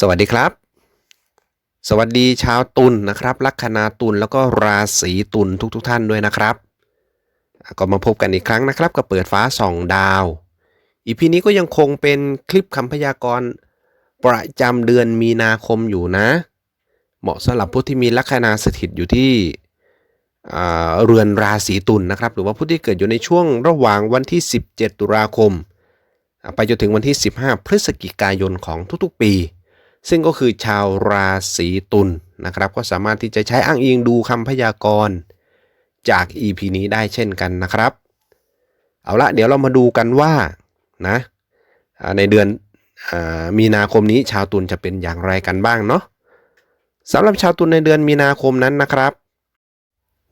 สวัสดีครับ สวัสดีชาวตุลนนะครับ ลัคนาตุลแล้วก็ราศีตุลทุกๆทท่านด้วยนะครับ ก็มาพบกันอีกครั้งนะครับกับเปิดฟ้าส่องดาว อีพีนี้ก็ยังคงเป็นคลิปคำพยากรณ์ประจำเดือนมีนาคมอยู่นะ เหมาะสำหรับผู้ที่มีลัคนาสถิตอยู่ที่เรือนราศีตุลนนะครับ หรือว่าผู้ที่เกิดอยู่ในช่วงระหว่างวันที่ 17 ตุลาคม ไปจนถึงวันที่ 15 พฤศจิกายนของทุกๆ ปี ซึ่งก็คือชาวราศีตุลนะครับ ก็สามารถที่จะใช้อ้างอิงดูคำพยากรณ์จาก EP นี้ได้เช่นกันนะครับ เอาละเดี๋ยวเรามาดูกันว่านะในเดือนอมีนาคมนี้ชาวตุลจะเป็นอย่างไรกันบ้างเนาะสำหรับชาวตุลในเดือนมีนาคมนั้นนะครับ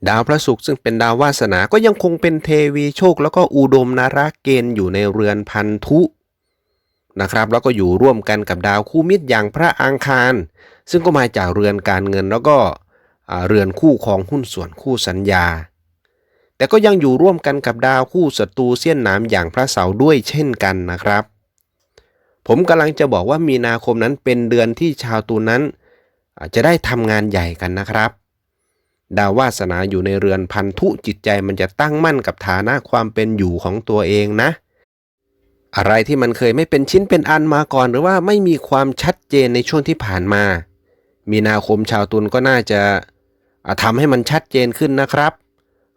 ดาวพระศุกร์ซึ่งเป็นดาววาสนาก็ยังคงเป็นเทวีโชค แล้วก็อุดมนาราเกณฑ์อยู่ในเรือนพันธุ นะครับแล้วก็อยู่ร่วมกันกับดาวคู่มิตรอย่างพระอังคาร ซึ่งก็มาจากเรือนการเงินแล้วก็เรือนคู่ของหุ้นส่วนคู่สัญญา แต่ก็ยังอยู่ร่วมกันกับดาวคู่ศัตรูเสี้ยนหนามอย่างพระเสาด้วยเช่นกันนะครับ ผมกำลังจะบอกว่ามีนาคมนั้นเป็นเดือนที่ชาวตุลนั้นจจะได้ทำงานใหญ่กันนะครับ ดาววาสนาอยู่ในเรือนพันธุจิตใจมันจะตั้งมั่นกับฐานะความเป็นอยู่ของตัวเองนะ อะไรที่มันเคยไม่เป็นชิ้นเป็นอันมาก่อน หรือว่าไม่มีความชัดเจนในช่วงที่ผ่านมา มีนาคมชาวตุลก็น่าจะาทำให้มันชัดเจนขึ้นนะครับ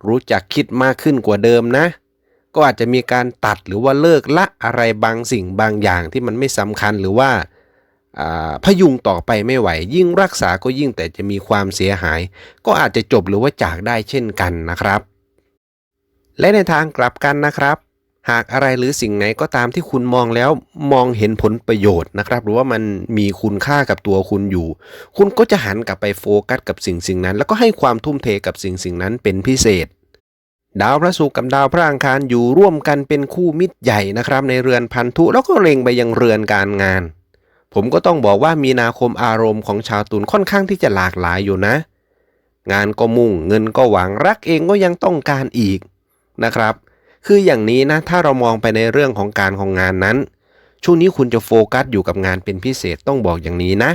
รู้จักคิดมากขึ้นกว่าเดิมนะ ก็อาจจะมีการตัดหรือว่าเลิกละอะไรบางสิ่งบางอย่างที่มันไม่สำคัญหรือว่าอ่าพยุงต่อไปไม่ไหว ยิ่งรักษาก็ยิ่งแต่จะมีความเสียหาย ก็อาจจะจบหรือว่าจากได้เช่นกันนะครับ และในทางกลับกันนะครับ หากอะไรหรือสิ่งไหนก็ตามที่คุณมองแล้วมองเห็นผลประโยชน์นะครับ หรือว่ามันมีคุณค่ากับตัวคุณอยู่ คุณก็จะหันกลับไปโฟกัสกับสิ่งสิ่งนั้น แล้วก็ให้ความทุ่มเทกับสิ่งสิ่งนั้นเป็นพิเศษ ดาวพระศุกร์กับดาวพระอังคารอยู่ร่วมกันเป็นคู่มิตรใหญ่นะครับ ในเรือนพันธุแล้วก็เล็งไปยังเรือนการงาน ผมก็ต้องบอกว่ามีนาคมอารมณ์ของชาวตุลค่อนข้างที่จะหลากหลายอยู่นะ งานก็มุ่งเงินก็หวังรักเองก็ยังต้องการอีกนะครับ คืออย่างนี้นะถ้าเรามองไปในเรื่องของการของงานนั้น ช่วงนี้คุณจะโฟกัสอยู่กับงานเป็นพิเศษต้องบอกอย่างนี้นะ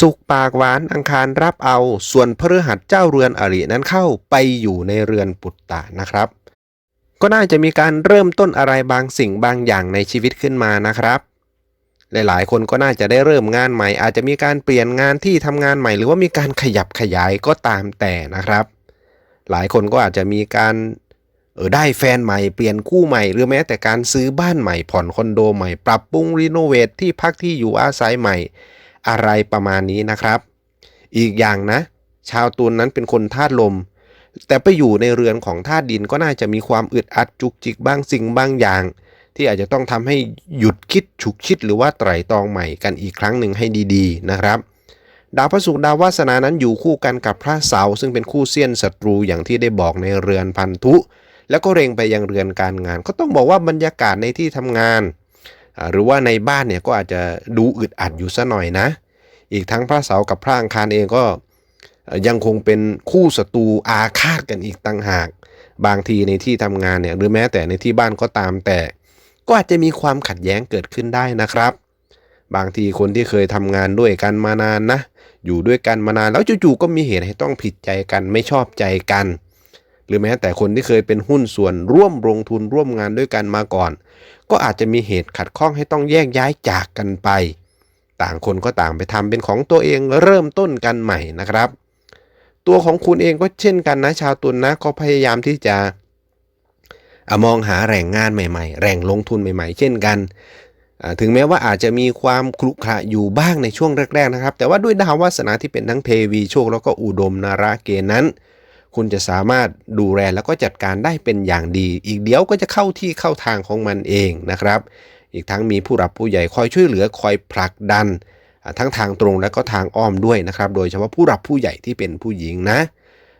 สุขปากหวานอังคารรับเอา ส่วนพฤหัสเจ้าเรือนอรินั้นเข้าไปอยู่ในเรือนปุตตะนะครับ ก็น่าจะมีการเริ่มต้นอะไรบางสิ่งบางอย่างในชีวิตขึ้นมานะครับหลายๆ คนก็น่าจะได้เริ่มงานใหม่ อาจจะมีการเปลี่ยนงานที่ทำงานใหม่ หรือว่ามีการขยับขยายก็ตามแต่นะครับ หลายคนก็อาจจะมีการ เออได้แฟนใหม่เปลี่ยนคู่ใหม่ หรือแม้แต่การซื้อบ้านใหม่ผ่อนคอนโดใหม่ ปรับปรุงรีโนเวทที่พักที่อยู่อาศัยใหม่ อะไรประมาณนี้นะครับ อีกอย่างนะ ชาวตุลนนั้นเป็นคนธาตุลม แต่ไปอยู่ในเรือนของธาตุดินก็น่าจะมีความอึดอัดจุกจิกบ้างสิ่งบางอย่าง ที่อาจจะต้องทำให้หยุดคิดฉุกคิดหรือว่าไตร่ตรองใหม่กันอีกครั้งหนึ่งให้ดีๆ นะครับดาวพระศุกร์ดาววาสนานั้นอยู่คู่กันกับพระเสาร์ซึ่งเป็นคู่เสี้ยนศัตรูอย่างที่ได้บอกในเรือนพันธุ แล้วก็เร่งไปยังเรือนการงาน ก็ต้องบอกว่าบรรยากาศในที่ทำงาน หรือว่าในบ้านเนี่ยก็อาจจะดูอึดอัดอยู่ซะหน่อยนะ อีกทั้งพระเสากับพระอังคารเองก็ยังคงเป็นคู่ศัตรูอาฆาตกันอีกต่างหาก บางทีในที่ทำงานเนี่ยหรือแม้แต่ในที่บ้านก็ตามแต่ ก็อาจจะมีความขัดแย้งเกิดขึ้นได้นะครับ บางทีคนที่เคยทำงานด้วยกันมานานนะ อยู่ด้วยกันมานานแล้วจู่ๆก็มีเหตุให้ต้องผิดใจกันไม่ชอบใจกัน หรือแม้แต่คนที่เคยเป็นหุ้นส่วนร่วมลงทุนร่วมงานด้วยกันมาก่อน ก็อาจจะมีเหตุขัดข้องให้ต้องแยกย้ายจากกันไป ต่างคนก็ต่างไปทำเป็นของตัวเองเริ่มต้นกันใหม่นะครับ ตัวของคุณเองก็เช่นกันนะชาวตุลนนะก็พยายามที่จะอมองหาแหล่งงานใหม่ๆแหล่งลงทุนใหม่ๆ เช่นกันถึงแม้ว่าอาจจะมีความคลุกคละอยู่บ้างในช่วงแรกๆนะครับ แต่ว่าด้วยดาววาสนาที่เป็นทั้งเทวีโชคแล้วก็อุดมนาราเกณฑ์นั้น คุณจะสามารถดูแลแล้วก็จัดการได้เป็นอย่างดี อีกเดี๋ยวก็จะเข้าที่เข้าทางของมันเองนะครับ อีกทั้งมีผู้รับผู้ใหญ่คอยช่วยเหลือคอยผลักดัน ทั้งทางตรงและก็ทางอ้อมด้วยนะครับ โดยเฉพาะผู้รับผู้ใหญ่ที่เป็นผู้หญิงนะ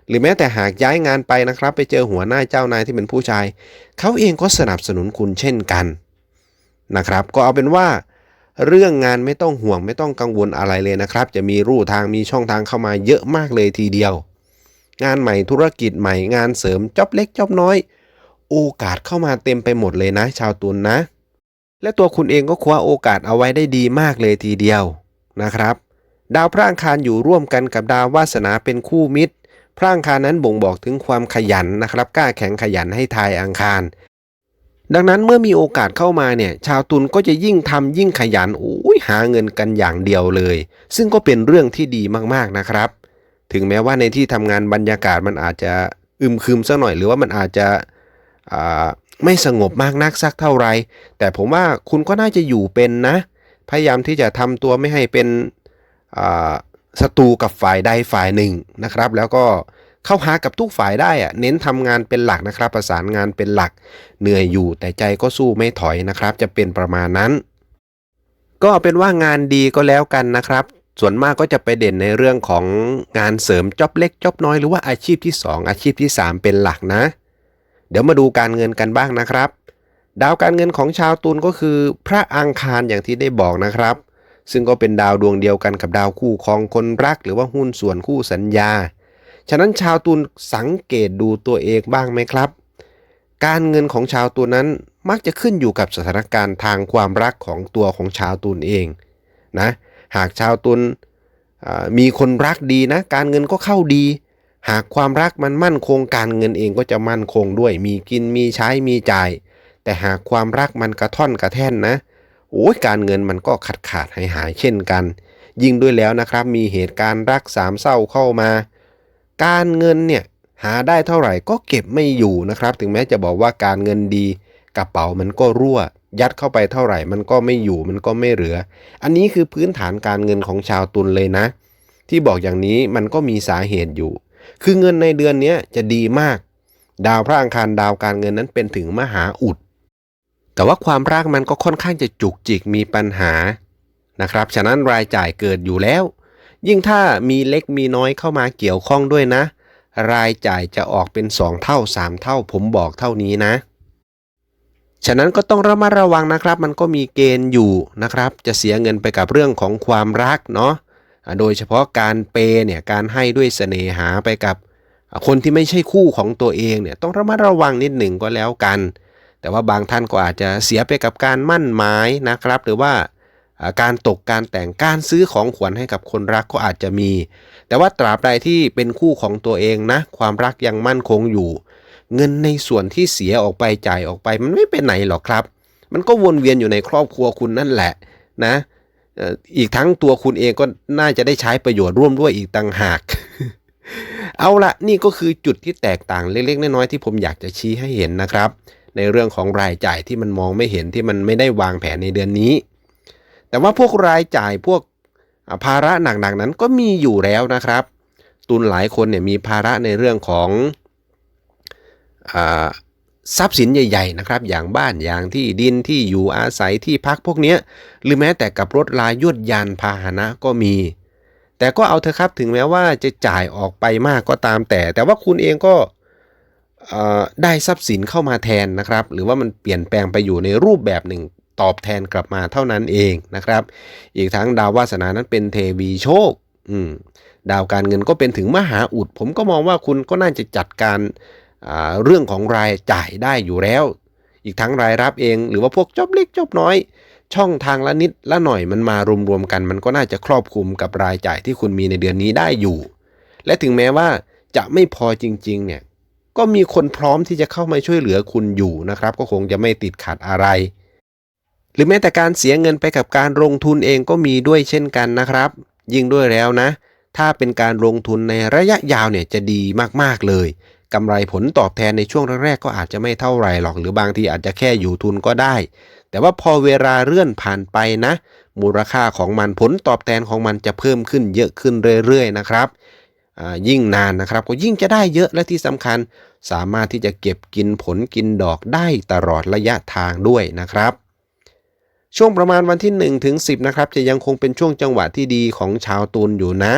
หรือแม้แต่หากย้ายงานไปนะครับ ไปเจอหัวหน้าเจ้านายที่เป็นผู้ชาย เขาเองก็สนับสนุนคุณเช่นกันนะครับ ก็เอาเป็นว่าเรื่องงานไม่ต้องห่วงไม่ต้องกังวลอะไรเลยนะครับ จะมีรูทางมีช่องทางเข้ามาเยอะมากเลยทีเดียว งานใหม่ธุรกิจใหม่งานเสริมจ็อบเล็กจ็อบน้อย โอกาสเข้ามาเต็มไปหมดเลยนะ ชาวตุลนนะ และตัวคุณเองก็คว้าโอกาสเอาไว้ได้ดีมากเลยทีเดียวนะครับ ดาวพระอังคารอยู่ร่วมกันกับดาววาสนาเป็นคู่มิตร พระอังคารนั้นบ่งบอกถึงความขยันนะครับกล้าแข็งขยันให้ทายอังคารดังนั้นเมื่อมีโอกาสเข้ามาเนี่ยชาวตุลก็จะยิ่งทำยิ่งขยันอุ้ยหาเงินกันอย่างเดียวเลย ซึ่งก็เป็นเรื่องที่ดีมากๆนะครับ ถึงแม้ว่าในที่ทำงานบรรยากาศมันอาจจะอึมครึมสักหน่อย หรือว่ามันอาจจะไม่สงบมากนักสักเท่าไร แต่ผมว่าคุณก็น่าจะอยู่เป็นนะ พยายามที่จะทำตัวไม่ให้เป็นศัตรูกับฝ่ายใดฝ่ายหนึ่งนะครับ แล้วก็เข้าหากับทุกฝ่ายได้อะเน้นทำงานเป็นหลักนะครับ ประสานงานเป็นหลัก เหนื่อยอยู่แต่ใจก็สู้ไม่ถอยนะครับ จะเป็นประมาณนั้น ก็เป็นว่างานดีก็แล้วกันนะครับ ส่วนมากก็จะไปเด่นในเรื่องของงานเสริมจ็อบเล็กจ็อบน้อยหรือว่าอาชีพที่ 2 อาชีพที่ 3 เป็นหลักนะ เดี๋ยวมาดูการเงินกันบ้างนะครับ ดาวการเงินของชาวตุลก็คือ พระอังคารอย่างที่ได้บอกนะครับ ซึ่งก็เป็นดาวดวงเดียวกันกับดาวคู่ของคนรัก หรือว่าหุ้นส่วนคู่สัญญา ฉะนั้นชาวตุลสังเกตดูตัวเองบ้างไหมครับ การเงินของชาวตุลนั้นมักจะขึ้นอยู่กับสถานการณ์ทางความรักของตัวของชาวตุลเองนะ หากชาวตุลมีคนรักดีนะ การเงินก็เข้าดี หากความรักมันมั่นคงการเงินเองก็จะมั่นคงด้วย มีกินมีใช้มีจ่าย แต่หากความรักมันกระท่อนกระแท่นนะโอ้ยการเงินมันก็ขาดขาดหายหายเช่นกัน ยิ่งด้วยแล้วนะครับ มีเหตุการณ์รักสามเศร้าเข้ามา การเงินเนี่ยหาได้เท่าไหร่ก็เก็บไม่อยู่นะครับ ถึงแม้จะบอกว่าการเงินดี กระเป๋ามันก็รั่ว ยัดเข้าไปเท่าไหร่ มันก็ไม่อยู่มันก็ไม่เหลือ อันนี้คือพื้นฐานการเงินของชาวตุลเลยนะ ที่บอกอย่างนี้มันก็มีสาเหตุอยู่ คือเงินในเดือนนี้จะดีมาก ดาวพระอังคารดาวการเงินนั้นเป็นถึงมหาอุด แต่ว่าความรักมันก็ค่อนข้างจะจุกจิกมีปัญหานะครับ ฉะนั้นรายจ่ายเกิดอยู่แล้ว ยิ่งถ้ามีเล็กมีน้อยเข้ามาเกี่ยวข้องด้วยนะ รายจ่ายจะออกเป็น 2 เท่า 3 เท่า ผมบอกเท่านี้นะ ฉะนั้นก็ต้องระมัดระวังนะครับ มันก็มีเกณฑ์อยู่นะครับ จะเสียเงินไปกับเรื่องของความรักเนาะโดยเฉพาะการเปย์เนี่ยการให้ด้วยเสน่หาไปกับ คนที่ไม่ใช่คู่ของตัวเองเนี่ยต้องระมัดระวังนิดหนึ่งก็แล้วกัน แต่ว่าบางท่านก็อาจจะเสียไปกับการมั่นหมายนะครับ หรือว่าการตกการแต่งการซื้อของขวัญให้กับคนรักก็อาจจะมี แต่ว่าตราบใดที่เป็นคู่ของตัวเองนะ ความรักยังมั่นคงอยู่ เงินในส่วนที่เสียออกไปจ่ายออกไป มันไม่ไปไหนหรอกครับ มันก็วนเวียนอยู่ในครอบครัวคุณนั่นแหละนะอีกทั้งตัวคุณเองก็น่าจะได้ใช้ประโยชน์ร่วมด้วยอีกต่างหาก เอาละนี่ก็คือจุดที่แตกต่างเล็กๆน้อยๆที่ผมอยากจะชี้ให้เห็นนะครับ ในเรื่องของรายจ่ายที่มันมองไม่เห็นที่มันไม่ได้วางแผนในเดือนนี้ แต่ว่าพวกรายจ่ายพวกภาระหนักๆนั้นก็มีอยู่แล้วนะครับ ตุนหลายคนเนี่ยมีภาระในเรื่องของ ทรัพย์สินใหญ่ๆนะครับ อย่างบ้านอย่างที่ดินที่อยู่อาศัยที่พักพวกเนี้ยหรือแม้แต่กับรถลายวดยานพาหนะก็มี แต่ก็เอาเถอะครับถึงแม้ว่าจะจ่ายออกไปมากก็ตามแต่ แต่ว่าคุณเองก็ได้ทรัพย์สินเข้ามาแทนนะครับ หรือว่ามันเปลี่ยนแปลงไปอยู่ในรูปแบบหนึ่งตอบแทนกลับมาเท่านั้นเองนะครับ อีกทั้งดาววาสนานั้นเป็นเทวีโชคดาวการเงินก็เป็นถึงมหาอุด ผมก็มองว่าคุณก็น่าจะจัดการ เรื่องของรายจ่ายได้อยู่แล้ว อีกทั้งรายรับเอง หรือว่าพวกจบเล็กจบน้อย ช่องทางละนิดละหน่อยมันมารวมๆกัน มันก็น่าจะครอบคลุมกับรายจ่ายที่คุณมีในเดือนนี้ได้อยู่ และถึงแม้ว่าจะไม่พอจริงๆเนี่ยก็มีคนพร้อมที่จะเข้ามาช่วยเหลือคุณอยู่นะครับ ก็คงจะไม่ติดขัดอะไร หรือแม้แต่การเสียเงินไปกับการลงทุนเองก็มีด้วยเช่นกันนะครับ ยิ่งด้วยแล้วนะ ถ้าเป็นการลงทุนในระยะยาวเนี่ยจะดีมากๆเลย กำไรผลตอบแทนในช่วงแรกๆก็อาจจะไม่เท่าไหร่หรอก หรือบางทีอาจจะแค่อยู่ทุนก็ได้ แต่ว่าพอเวลาเลื่อนผ่านไปนะ มูลค่าของมันผลตอบแทนของมันจะเพิ่มขึ้นเยอะขึ้นเรื่อยๆนะครับยิ่งนานนะครับก็ยิ่งจะได้เยอะและที่สำคัญ สามารถที่จะเก็บกินผลกินดอกได้ตลอดระยะทางด้วยนะครับ ช่วงประมาณวันที่1ถึง10นะครับจะยังคงเป็นช่วงจังหวะที่ดีของชาวตุลอยู่นะ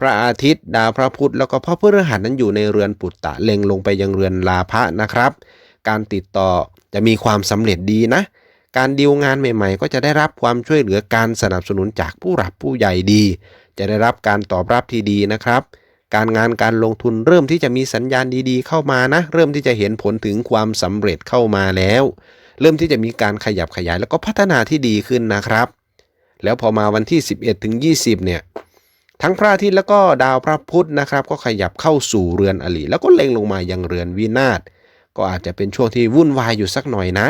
พระอาทิตย์ดาวพระพุธแล้วก็พระพฤหัสนั้นอยู่ในเรือนปุตตะเล็งลงไปยังเรือนลาภะนะครับ การติดต่อจะมีความสำเร็จดีนะ การดีลงานใหม่ๆ ก็จะได้รับความช่วยเหลือการสนับสนุนจากผู้หลักผู้ใหญ่ดี จะได้รับการตอบรับที่ดีนะครับ การงานการลงทุนเริ่มที่จะมีสัญญาณดีๆ เข้ามานะ เริ่มที่จะเห็นผลถึงความสำเร็จเข้ามาแล้ว เริ่มที่จะมีการขยับขยายแล้วก็พัฒนาที่ดีขึ้นนะครับ แล้วพอมาวันที่ 11ถึง20 เนี่ย ทั้งพระอาทิตย์แล้วก็ดาวพระพุธนะครับ ก็ขยับเข้าสู่เรือนอลิแล้วก็เล็งลงมายังเรือนวินาศก็อาจจะเป็นช่วงที่วุ่นวายอยู่สักหน่อยนะ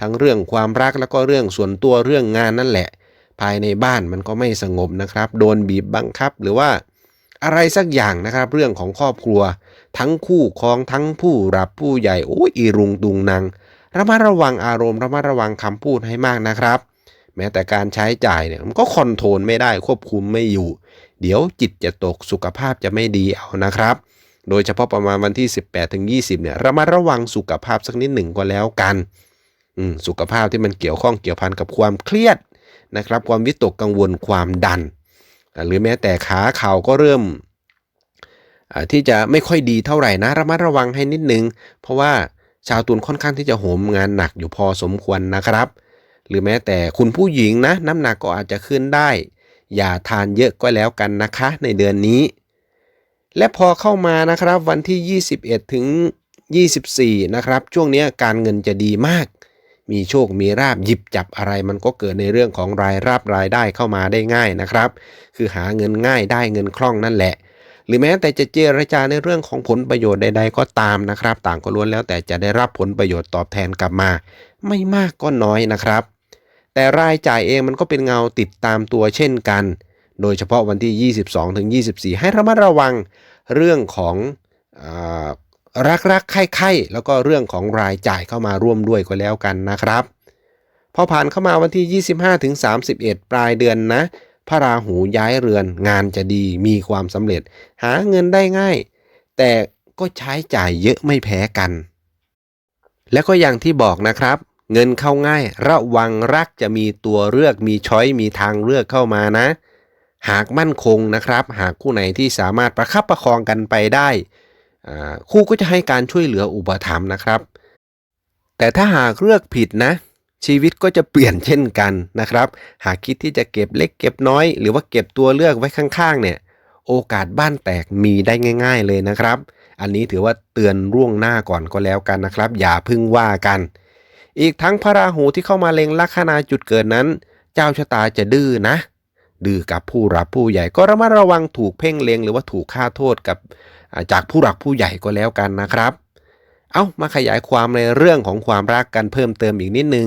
ทั้งเรื่องความรักแล้วก็เรื่องส่วนตัวเรื่องงานนั่นแหละ ภายในบ้านมันก็ไม่สงบนะครับ โดนบีบบังคับหรือว่าอะไรสักอย่างนะครับ เรื่องของครอบครัว ทั้งคู่ครองทั้งผู้รับผู้ใหญ่โอ้ยอีรุงตุงนางระมัดระวังอารมณ์ระมัดระวังคำพูดให้มากนะครับ แม้แต่การใช้จ่ายเนี่ยมันก็คอนโทรลไม่ได้ควบคุมไม่อยู่ เดี๋ยวจิตจะตกสุขภาพจะไม่ดีเอานะครับ โดยเฉพาะประมาณวันที่ 18ถึง20เนี่ยระมัดระวังสุขภาพสักนิดหนึ่งก็แล้วกันอืมสุขภาพที่มันเกี่ยวข้องเกี่ยวพันกับความเครียดนะครับ ความวิตกกังวลความดัน หรือแม้แต่ขาเข่าก็เริ่มที่จะไม่ค่อยดีเท่าไหร่นะ ระมัดระวังให้นิดนึง เพราะว่าชาวตุลค่อนข้างที่จะโหมงานหนักอยู่พอสมควรนะครับ หรือแม้แต่คุณผู้หญิงนะน้ำหนักก็อาจจะขึ้นได้ อย่าทานเยอะก็แล้วกันนะคะ ในเดือนนี้ และพอเข้ามานะครับวันที่ 21 ถึง 24 นะครับ ช่วงนี้การเงินจะดีมาก มีโชคมีราบหยิบจับอะไร มันก็เกิดในเรื่องของรายรับรายได้เข้ามาได้ง่ายนะครับ คือหาเงินง่ายได้เงินคล่องนั่นแหละหรือแม้แต่จะเจรจาในเรื่องของผลประโยชน์ใดๆก็ตามนะครับ ต่างก็ล้วนแล้วแต่จะได้รับผลประโยชน์ตอบแทนกลับมา ไม่มากก็น้อยนะครับ แต่รายจ่ายเองมันก็เป็นเงาติดตามตัวเช่นกัน โดยเฉพาะวันที่ 22ถึง24 ให้ระมัดระวังเรื่องของรักรักๆใคร่ๆแล้วก็เรื่องของรายจ่ายเข้ามาร่วมด้วยก็แล้วกันนะครับ พอผ่านเข้ามาวันที่ 25ถึง31 ปลายเดือนนะ พระราหูย้ายเรือนงานจะดีมีความสำเร็จ หาเงินได้ง่าย แต่ก็ใช้จ่ายเยอะไม่แพ้กัน และก็อย่างที่บอกนะครับ เงินเข้าง่าย ระวังรักจะมีตัวเลือกมีช้อยมีทางเลือกเข้ามานะ หากมั่นคงนะครับ หากคู่ไหนที่สามารถประคับประคองกันไปได้ คู่ก็จะให้การช่วยเหลืออุปถัมภ์นะครับ แต่ถ้าหากเลือกผิดนะ ชีวิตก็จะเปลี่ยนเช่นกันนะครับ หากคิดที่จะเก็บเล็กเก็บน้อย หรือว่าเก็บตัวเลือกไว้ข้างๆ เนี่ยโอกาสบ้านแตกมีได้ง่าย ๆ เลยนะครับ อันนี้ถือว่าเตือนร่วงหน้าก่อนก็แล้วกันนะครับ อย่าพึ่งว่ากัน อีกทั้งพระราหูที่เข้ามาเล็งลัคนาจุดเกิดนั้น เจ้าชะตาจะดื้อนะ ดื้อกับผู้รับผู้ใหญ่ก็ระมัดระวังถูกเพ่งเล็งหรือว่าถูกฆ่าโทษกับจากผู้หลักผู้ใหญ่ก็แล้วกันนะครับ เอามาขยายความในเรื่องของความรักกันเพิ่มเติมอีกนิดนึง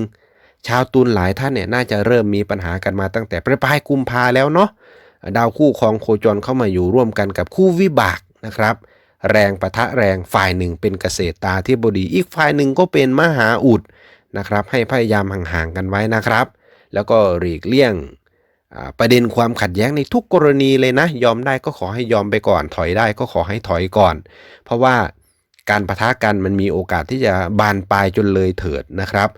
ชาวตุลหลายท่านเนี่ยน่าจะเริ่มมีปัญหากันมาตั้งแต่ปลายปลายกุมภาแล้วเนาะดาวคู่ครองโคจรเข้ามาอยู่ร่วมกันกับคู่วิบากนะครับ แรงปะทะแรงฝ่ายหนึ่งเป็นเกษตรตาที่บดีอีกฝ่ายหนึ่งก็เป็นมหาอุด นะครับ ให้พยายามห่างๆกันไว้นะครับ แล้วก็หลีกเลี่ยงประเด็นความขัดแย้งในทุกกรณีเลยนะ ยอมได้ก็ขอให้ยอมไปก่อน ถอยได้ก็ขอให้ถอยก่อน เพราะว่าการปะทะกันมันมีโอกาสที่จะบานปลายจนเลยเถิดนะครับ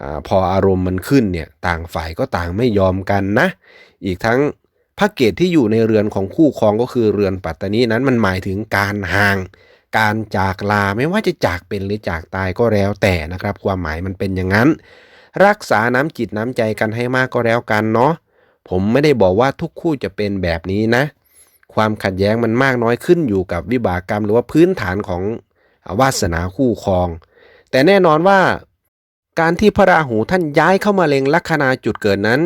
อพออารมณ์มันขึ้นเนี่ยต่างฝ่ายก็ต่างไม่ยอมกันนะ อีกทั้งพระเกตที่อยู่ในเรือนของคู่ครองก็คือเรือนปัตตานีนั้นมันหมายถึงการห่าง การจากลาไม่ว่าจะจากเป็นหรือจากตายก็แล้วแต่นะครับ ความหมายมันเป็นอย่างนั้น รักษาน้ำจิตน้ำใจกันให้มากก็แล้วกันเนาะผมไม่ได้บอกว่าทุกคู่จะเป็นแบบนี้นะ ความขัดแย้งมันมากน้อยขึ้นอยู่กับวิบากกรรม หรือว่าพื้นฐานของวาสนาคู่ครอง แต่แน่นอนว่า การที่พระราหูท่านย้ายเข้ามาเล็งลัคนาจุดเกิดนั้น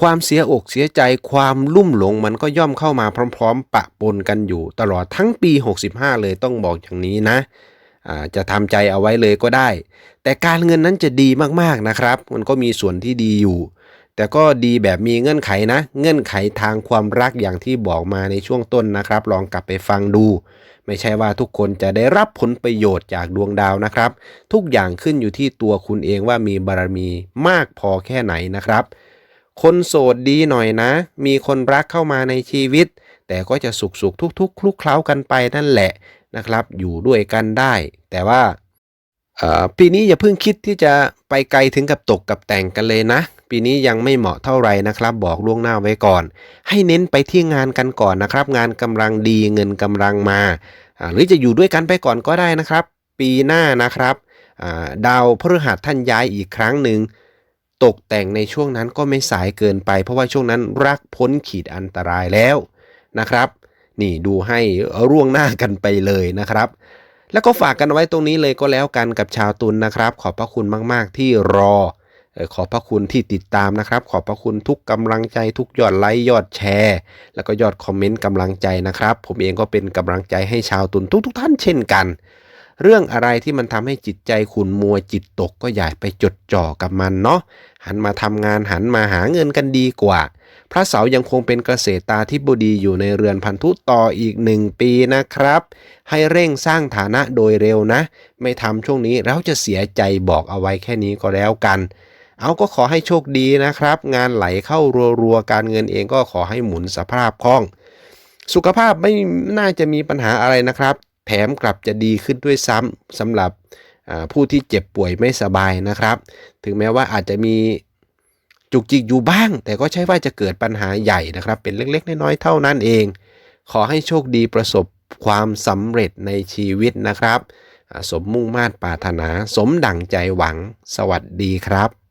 ความเสียอกเสียใจความลุ่มหลงมันก็ย่อมเข้ามาพร้อม ๆ ปะปนกันอยู่ตลอดทั้งปี 65 เลยต้องบอกอย่างนี้นะจะทำใจเอาไว้เลยก็ได้ แต่การเงินนั้นจะดีมากๆนะครับ มันก็มีส่วนที่ดีอยู่ แต่ก็ดีแบบมีเงื่อนไขนะ เงื่อนไขทางความรักอย่างที่บอกมาในช่วงต้นนะครับ ลองกลับไปฟังดู ไม่ใช่ว่าทุกคนจะได้รับผลประโยชน์จากดวงดาวนะครับ ทุกอย่างขึ้นอยู่ที่ตัวคุณเองว่ามีบารมีมากพอแค่ไหนนะครับ คนโสดดีหน่อยนะ มีคนรักเข้ามาในชีวิต แต่ก็จะสุขสุขทุกทุกคลุกเคล้ากันไปนั่นแหละนะครับ อยู่ด้วยกันได้ แต่ว่าปีนี้อย่าเพิ่งคิดที่จะไปไกลถึงกับตกกับแต่งกันเลยนะ ปีนี้ยังไม่เหมาะเท่าไหร่นะครับ บอกล่วงหน้าไว้ก่อน ให้เน้นไปที่งานกันก่อนนะครับ งานกำลังดีเงินกำลังมา หรือจะอยู่ด้วยกันไปก่อนก็ได้นะครับ ปีหน้านะครับดาวพฤหัสท่านย้ายอีกครั้งหนึ่ง ตกแต่งในช่วงนั้นก็ไม่สายเกินไป เพราะว่าช่วงนั้นรักพ้นขีดอันตรายแล้วนะครับ นี่ดูให้ร่วงหน้ากันไปเลยนะครับ แล้วก็ฝากกันไว้ตรงนี้เลยก็แล้วกันกับชาวตุลนะครับ ขอบพระคุณมากๆที่รอขอบพระคุณที่ติดตามนะครับ ขอบพระคุณทุกกำลังใจทุกยอดไลค์ยอดแชร์ แล้วก็ยอดคอมเมนต์กำลังใจนะครับ ผมเองก็เป็นกำลังใจให้ชาวตุลทุกๆท่านเช่นกัน เรื่องอะไรที่มันทำให้จิตใจขุนมัวจิตตกก็อย่าไปจดจ่อกับมันเนาะหันมาทำงานหันมาหาเงินกันดีกว่า พระเสายังคงเป็นเกษตราธิบดีอยู่ในเรือนพันธุต่ออีกหนึ่งปีนะครับ ให้เร่งสร้างฐานะโดยเร็วนะ ไม่ทำช่วงนี้เราจะเสียใจบอกเอาไว้แค่นี้ก็แล้วกันเอาก็ขอให้โชคดีนะครับ งานไหลเข้ารัวๆ การเงินเองก็ขอให้หมุนสภาพคล่อง สุขภาพไม่น่าจะมีปัญหาอะไรนะครับ แถมกลับจะดีขึ้นด้วยซ้ำสำหรับผู้ที่เจ็บป่วยไม่สบายนะครับ ถึงแม้ว่าอาจจะมีจุกจิกอยู่บ้าง แต่ก็ใช่ว่าจะเกิดปัญหาใหญ่นะครับ เป็นเล็กๆน้อยๆเท่านั้นเอง ขอให้โชคดีประสบความสำเร็จในชีวิตนะครับ สมมุ่งมาตรปรารถนา สมดั่งใจหวัง สวัสดีครับ